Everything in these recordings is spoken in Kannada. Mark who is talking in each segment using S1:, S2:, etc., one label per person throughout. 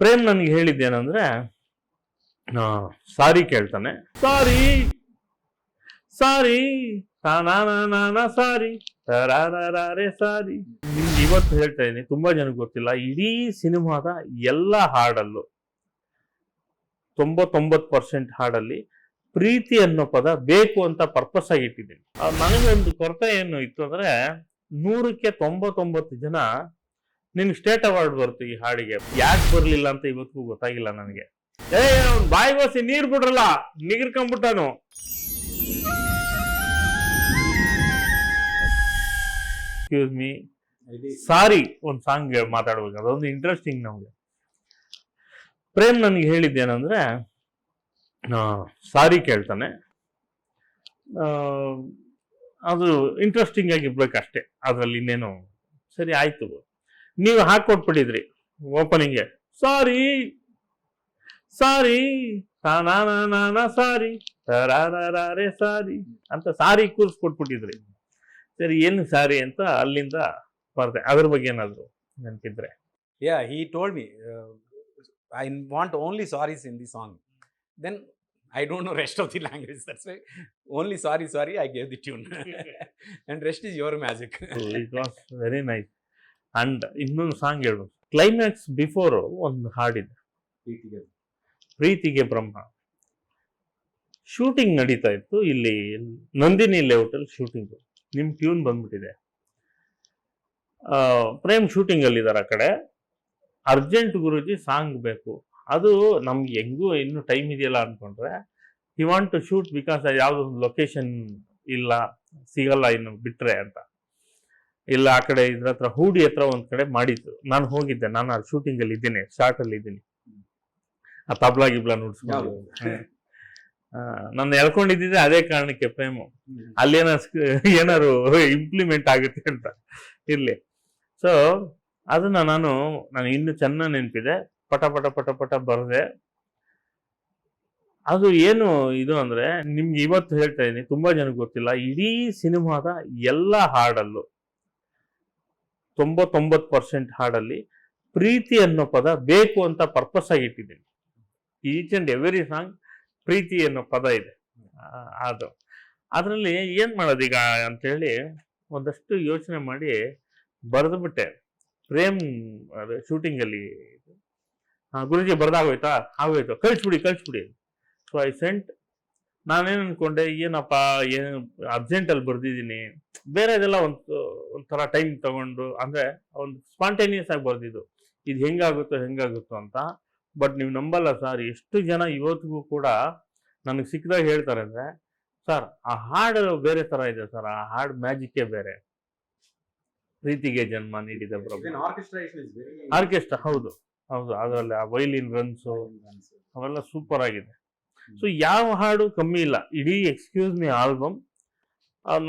S1: ಪ್ರೇಮ್ ನನಗೆ ಹೇಳಿದ್ದೇನೆಂದ್ರೆ ಸಾರಿ ಕೇಳ್ತಾನೆ. ಸಾರಿ ಸಾರಿ ಸಾರಿ ರೇ ಸಾರಿ. ನಿಮ್ಗೆ ಇವತ್ತು ಹೇಳ್ತಾ ಇದ್ದೀನಿ ತುಂಬಾ ಜನಕ್ಕೆ ಗೊತ್ತಿಲ್ಲ ಇಡೀ ಸಿನಿಮಾದ ಎಲ್ಲ ಹಾಡಲ್ಲೂ ತೊಂಬತ್ತೊಂಬತ್ತು ಪರ್ಸೆಂಟ್ ಹಾಡಲ್ಲಿ ಪ್ರೀತಿ ಅನ್ನೋ ಪದ ಬೇಕು ಅಂತ ಪರ್ಪಸ್ ಆಗಿ ಇಟ್ಟಿದ್ದೀನಿ ನನಗೊಂದು ಕೊರತೆ ಏನು ಇತ್ತು ಅಂದ್ರೆ ನೂರಕ್ಕೆ ತೊಂಬತ್ತೊಂಬತ್ತು ಜನ ನಿನ್ ಸ್ಟೇಟ್ ಅವಾರ್ಡ್ ಬರುತ್ತೆ ಈ ಹಾಡಿಗೆ. ಯಾಕೆ ಬರ್ಲಿಲ್ಲ ಅಂತ ಇವತ್ತಿಗೂ ಗೊತ್ತಾಗಿಲ್ಲ ನನಗೆ. ಏ ಬಾಯಿ ಬಸಿ ನೀರ್ ಬಿಡ್ರಲ್ಲ ನಿಗಿರ್ಕೊಂಬಿಟ್ಟನು ಎಕ್ಸ್ಕ್ಯೂಸ್ ಮೀ ಸಾರಿ ಒಂದು ಸಾಂಗ್ ಮಾತಾಡ್ಬೇಕು. ಅದೊಂದು ಇಂಟ್ರೆಸ್ಟಿಂಗ್ ನಮ್ಗೆ. ಪ್ರೇಮ್ ನನಗೆ ಹೇಳಿದ್ದೇನಂದ್ರೆ ಸಾರಿ ಕೇಳ್ತಾನೆ. ಅದು ಇಂಟ್ರೆಸ್ಟಿಂಗ್ ಆಗಿರ್ಬೇಕಷ್ಟೇ ಅದರಲ್ಲಿ ಇನ್ನೇನು ಸರಿ ಆಯ್ತು. ನೀವು ಹಾಕೊಟ್ಬಿಟ್ಟಿದ್ರಿ ಓಪನಿಂಗ್ ಸಾರಿ ಸಾರಿ ಸಾರಿ ರೇ ಸಾರಿ ಅಂತ ಸಾರಿ ಕೂರಿಸ್ಕೊಟ್ಬಿಟ್ಟಿದ್ರಿ ಸರಿ ಏನು ಸಾರಿ ಅಂತ ಅಲ್ಲಿಂದ ಬರ್ತೆ ಅದ್ರ ಬಗ್ಗೆ ಏನಾದ್ರು ನೆನಪಿದ್ರೆ.
S2: Yeah he told me, I I only only in the song then I don't know rest of the language. That's why. Only sorry, sorry, I gave the tune. and rest is your magic.
S1: It was very nice and ಇನ್ನೊಂದು ಸಾಂಗ್ ಹೇಳ್ಬೇಕು. ಕ್ಲೈಮ್ಯಾಕ್ಸ್ ಬಿಫೋರ್ ಒಂದು ಹಾಡಿದೆ. ಪ್ರೀತಿಗೆ. ಬ್ರಹ್ಮ. ಶೂಟಿಂಗ್ ನಡೀತಾ ಇತ್ತು. ಇಲ್ಲಿ ನಂದಿನಿ ಲೇಔಟಲ್ಲಿ ಶೂಟಿಂಗ್ ನಿಮ್ಮ ಟ್ಯೂನ್ ಬಂದ್ಬಿಟ್ಟಿದೆ. ಪ್ರೇಮ್ ಶೂಟಿಂಗ್ ಅಲ್ಲಿ ಇದಾರೆ ಆ ಕಡೆ. ಅರ್ಜೆಂಟ್ ಗುರುಜಿ ಸಾಂಗ್ ಬೇಕು. ಅದು ನಮ್ಗೆ ಹೆಂಗೂ ಇನ್ನು ಟೈಮ್ ಇದೆಯಲ್ಲ ಅನ್ಕೊಂಡ್ರೆ he want to shoot because ಯಾವುದೋ ಒಂದು ಲೊಕೇಶನ್ ಇಲ್ಲ ಸಿಗಲ್ಲ ಇನ್ನು ಬಿಟ್ರೆ ಅಂತ. ಇಲ್ಲ ಆ ಕಡೆ ಇದ್ರ ಹತ್ರ ಹೂಡಿ ಹತ್ರ ಒಂದ್ ಕಡೆ ಮಾಡಿತ್ತು ನಾನು ಹೋಗಿದ್ದೆ. ನಾನು ಆ ಶೂಟಿಂಗ್ ಅಲ್ಲಿ ಇದ್ದೀನಿ ಶಾರ್ಟ್ ಅಲ್ಲಿ ಇದ್ದೀನಿ. ಆ ತಬ್ಲಾ ಗಿಬ್ಲಾ ನುಡ್ಸ್ಕೊಂಡು. ನಾನು ಎಳ್ಕೊಂಡಿದ್ದಿದ್ದೆ ಅದೇ ಕಾರಣಕ್ಕೆ ಪ್ರೇಮು. ಅಲ್ಲೇನ ಏನಾರು ಇಂಪ್ಲಿಮೆಂಟ್ ಆಗುತ್ತೆ ಅಂತ. ಇರ್ಲಿ. ಸೊ ಅದನ್ನ ನಾನು ನಾನು ಇನ್ನು ಚೆನ್ನಾಗಿ ನೆನಪಿದೆ. ಪಟ ಪಟ ಪಟ ಪಟ ಬರದೆ. ಅದು ಏನು ಇದು ಅಂದ್ರೆ ನಿಮ್ಗೆ ಇವತ್ತು ಹೇಳ್ತಾ ಇದ್ದೀನಿ ತುಂಬಾ ಜನಕ್ಕೆ ಗೊತ್ತಿಲ್ಲ. ಇಡೀ ಸಿನಿಮಾದ ಎಲ್ಲ ಹಾಡಲ್ಲೂ ತೊಂಬತ್ತೊಂಬತ್ತು ಪರ್ಸೆಂಟ್ ಹಾಡಲ್ಲಿ ಪ್ರೀತಿ ಅನ್ನೋ ಪದ ಬೇಕು ಅಂತ ಪರ್ಪಸ್ ಆಗಿ ಇಟ್ಟಿದ್ದೀನಿ. ಈಚ್ ಅಂಡ್ ಎವ್ರಿ ಸಾಂಗ್ ಪ್ರೀತಿ ಅನ್ನೋ ಪದ ಇದೆ. ಅದು. ಅದರಲ್ಲಿ ಏನು ಮಾಡೋದೀಗ ಅಂತೇಳಿ ಒಂದಷ್ಟು ಯೋಚನೆ ಮಾಡಿ ಬರೆದ್ಬಿಟ್ಟೆ. ಪ್ರೇಮ್ ಅದು ಆ, ಗುರುಜಿ ಬರ್ದಾಗೋಯ್ತಾ? ಆಗೋಯ್ತು. ಕಳಿಸ್ಬಿಡಿ ಕಳಿಸ್ಬಿಡಿ ಸೊ ಐ ಸೆಂಟ್ ನಾನೇನು ಅನ್ಕೊಂಡೆ ಏನಪ್ಪ ಏನು ಅರ್ಜೆಂಟಲ್ಲಿ ಬರ್ದಿದ್ದೀನಿ. ಬೇರೆದೆಲ್ಲ ಒಂದು ಒಂಥರ ಟೈಮ್ ತಗೊಂಡು ಅಂದ್ರೆ ಒಂದು ಸ್ಪಾಂಟೇನಿಯಸ್ ಆಗಿ ಬರ್ದಿದ್ದು. ಇದು ಹೆಂಗಾಗುತ್ತೋ ಹೆಂಗಾಗುತ್ತೋ ಅಂತ. ಬಟ್ ನೀವು ನಂಬಲ್ಲ ಸರ್ ಎಷ್ಟು ಜನ ಇವತ್ತಿಗೂ ಕೂಡ ನನಗೆ ಸಿಕ್ಕಿದಾಗ ಹೇಳ್ತಾರೆ ಅಂದ್ರೆ ಸರ್ ಆ ಹಾಡು ಬೇರೆ ತರ ಇದೆ ಸರ್ ಆ ಹಾಡು ಮ್ಯಾಜಿಕ್ಕೇ ಬೇರೆ. ಪ್ರೀತಿಗೆ ಜನ್ಮ ನೀಡಿದ ಆರ್ಕೆಸ್ಟ್ರಾ ಹೌದು ಹೌದು. ಅದರಲ್ಲಿ ಆ ವೈಲಿನ್ ರನ್ಸು ಅವೆಲ್ಲ ಸೂಪರ್ ಆಗಿದೆ. ಸೊ ಯಾವ ಹಾಡು ಕಮ್ಮಿ ಇಲ್ಲ ಇಡೀ ಎಕ್ಸ್ಕ್ಯೂಸ್ ಮಿ ಆಲ್ಬಮ್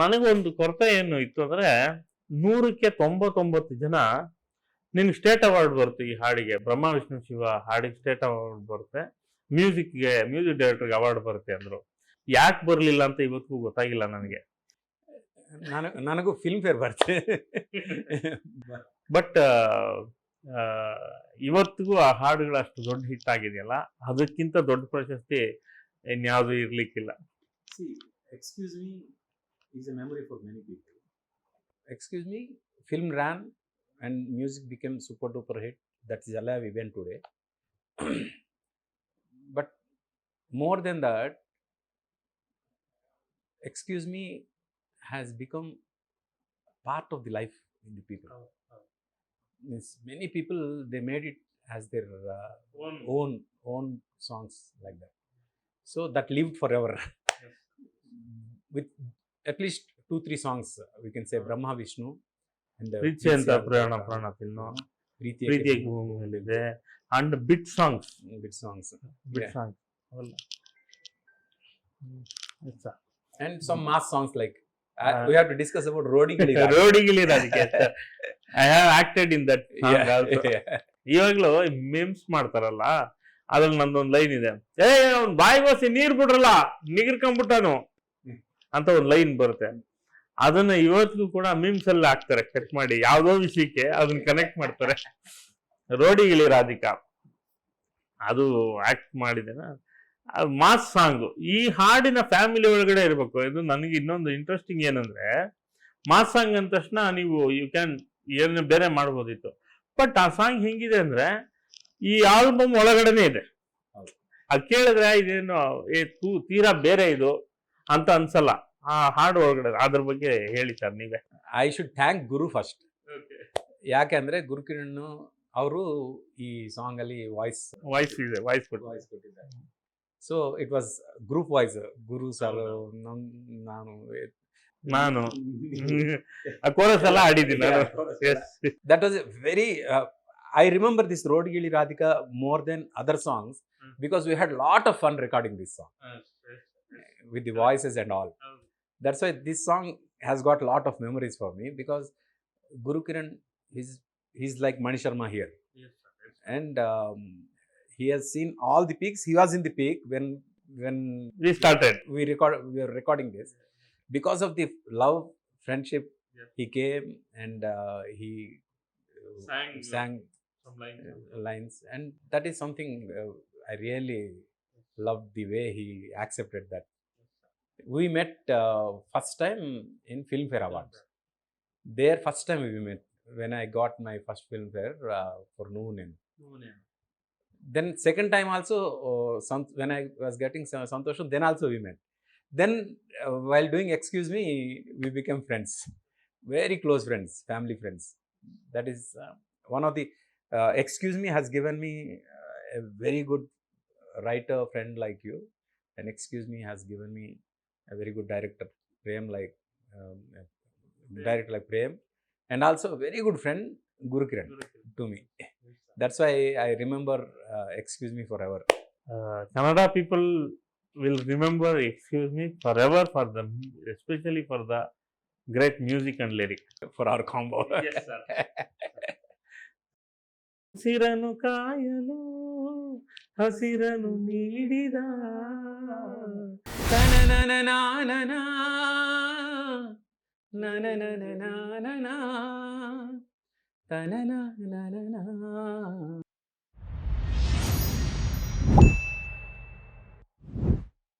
S1: ನನಗೊಂದು ಕೊರತೆ ಏನು ಇತ್ತು ಅಂದ್ರೆ ನೂರಕ್ಕೆ ತೊಂಬತ್ತೊಂಬತ್ತು ಜನ ನಿನ್ ಸ್ಟೇಟ್ ಅವಾರ್ಡ್ ಬರುತ್ತೆ ಈ ಹಾಡಿಗೆ. ಬ್ರಹ್ಮ ವಿಷ್ಣು ಶಿವ ಹಾಡಿಗೆ ಸ್ಟೇಟ್ ಅವಾರ್ಡ್ ಬರುತ್ತೆ. ಮ್ಯೂಸಿಕ್ಗೆ ಮ್ಯೂಸಿಕ್ ಡೈರೆಕ್ಟರ್ಗೆ ಅವಾರ್ಡ್ ಬರುತ್ತೆ ಅಂದ್ರು. ಯಾಕೆ ಬರಲಿಲ್ಲ ಅಂತ ಇವತ್ತಿಗೂ ಗೊತ್ತಾಗಿಲ್ಲ ನನಗೆ.
S2: ನನಗೆ ನನಗೂ ಫಿಲ್ಮ್ ಫೇರ್ ಬರ್ತದೆ
S1: ಬಟ್ ಇವತ್ತಿಗೂ ಆ ಹಾಡುಗಳು ಅಷ್ಟು ದೊಡ್ಡ ಹಿಟ್ ಆಗಿದೆಯಲ್ಲ ಅದಕ್ಕಿಂತ ದೊಡ್ಡ ಪ್ರಶಸ್ತಿ ಇನ್ಯಾವುದು ಇರ್ಲಿಕ್ಕಿಲ್ಲ
S3: See, excuse me, is a memory for many people.
S2: excuse me film ran and music became super duper hit that is alive even today but more than that excuse me has become part of the life in the people Means many people they made it as their uh, own own songs like that so that lived forever with at least two three songs uh, we can say brahma vishnu and the
S1: ಪ್ರೀತಿ ಅಂತ ಪ್ರಾಣ ಪ್ರಾಣ ತಿನ್ನು
S2: ಪ್ರೀತಿ
S1: ಪ್ರೀತಿಯ ಭೂಮಿಯಲ್ಲಿದೆ and bit songs
S2: bit songs
S1: bit
S2: Yeah.
S1: Songs ಅವೆಲ್ಲ ಹ್ಮ್. ಆಯ್ತಾ?
S2: and some mass songs like uh,
S1: Uh,
S2: we have to discuss about roadie
S1: ರೋಡಿಗಿಲಿರ ಅದಕ್ಕೆ I have acted in that ಇವಾಗ್ಲೂ ಮಿಮ್ಸ್ ಮಾಡ್ತಾರಲ್ಲ ಅದ್ರಲ್ಲಿ ನಂದೊಂದ್ ಲೈನ್ ಇದೆ. ಏ ಅವ್ನ್ ಬಾಯಿ ಬಸಿ ನೀರ್ ಬಿಡ್ರಲ್ಲ ನಿಗಿರ್ಕೊಂಡ್ಬಿಟ್ಟನು. ಅಂತ ಒಂದ್ ಲೈನ್ ಬರುತ್ತೆ. ಅದನ್ನ ಇವತ್ತಿಗೂ ಕೂಡ ಮಿಮ್ಸ್ ಅಲ್ಲಿ ಹಾಕ್ತಾರೆ ಕಟ್ ಮಾಡಿ. ಯಾವ್ದೋ ವಿಷಯಕ್ಕೆ ಅದನ್ನ ಕನೆಕ್ಟ್ ಮಾಡ್ತಾರೆ. ರೋಡಿಗಿಳಿ ರಾಧಿಕಾ. ಅದು ಆಕ್ಟ್ ಮಾಡಿದೆನ? Mass song. ಈ ಹಾಡಿನ ಫ್ಯಾಮಿಲಿ ಒಳಗಡೆ ಇರಬೇಕು. ಇದು ನನಗೆ ಇನ್ನೊಂದು ಇಂಟ್ರೆಸ್ಟಿಂಗ್ ಏನಂದ್ರೆ ಮಾಸ್ ಸಾಂಗ್ ಅಂದ ತಕ್ಷಣ ನೀವು ಯು ಕ್ಯಾನ್ ಏನು ಬೇರೆ ಮಾಡ್ಬೋದಿತ್ತು. ಬಟ್ ಆ ಸಾಂಗ್ ಹೆಂಗಿದೆ ಅಂದ್ರೆ ಈ ಆಲ್ಬಮ್ ಒಳಗಡೆನೆ ಇದೆ. ಅದು ಕೇಳಿದ್ರೆ ಇದೇನು ಏ ತೂ ತೀರಾ ಬೇರೆ ಇದು ಅಂತ ಅನ್ಸಲ್ಲ. ಆ ಹಾಡು ಒಳಗಡೆ ಅದ್ರ ಬಗ್ಗೆ ಹೇಳಿ ಸರ್ ನೀವೇ.
S2: I should thank Guru first ಯಾಕೆಂದ್ರೆ ಗುರುಕಿರಣ್ ಅವರು ಈ ಸಾಂಗ್ ಅಲ್ಲಿ ವಾಯ್ಸ್
S1: ವಾಯ್ಸ್ ಇದೆ ವಾಯ್ಸ್ ಕೊಟ್ಟು
S3: ವಾಯ್ಸ್ ಕೊಟ್ಟಿದ್ದಾರೆ.
S2: So it was group voice Guru sir ನಾನು
S1: ನಾನು ಆ ಕೋರಸ್ ಎಲ್ಲ ಆಡಿದ್ದೀನಿ ನಾನು
S3: Yeah, chorus
S1: Yes.
S2: that was a very uh, i remember this road gili radhika more than other songs
S1: Mm.
S2: because we had lot of fun recording this song with the voices and all that's why this song has got a lot of memories for me because guru kiran is he's like mani sharma here and um, he has seen all the peaks he was in the peak when when
S1: we started
S2: we record we are recording this because of the love friendship
S1: Yeah.
S2: he came and uh, he uh,
S1: Sang,
S2: sang uh, lines. And that is something uh, i really loved the way he accepted that. We met uh, first time in filmfare awards. There first time we met when i got my first filmfare uh, for noonen then second time also uh, some, when i was getting Sa- santosham then also we met then uh, while doing excuse me, we became friends, very close friends, family friends. That is uh, one of the uh, excuse me has given me uh, a very good writer friend like you, and excuse me has given me a very good director, Prem like um, uh, director like Prem, and also a very good friend Guru Kiran to me. That's why I remember uh, excuse me forever.
S1: Canada people will remember excuse me forever for the especially for the great music and lyric
S2: for our combo
S1: ಹಸಿರನು ಕಾಯಲು ಹಸಿರನು ನೀಡಿದ
S2: Ta-na-na-na-na-na-na. Na-na-na-na-na-na-na. Ta-na-na-na-na-na.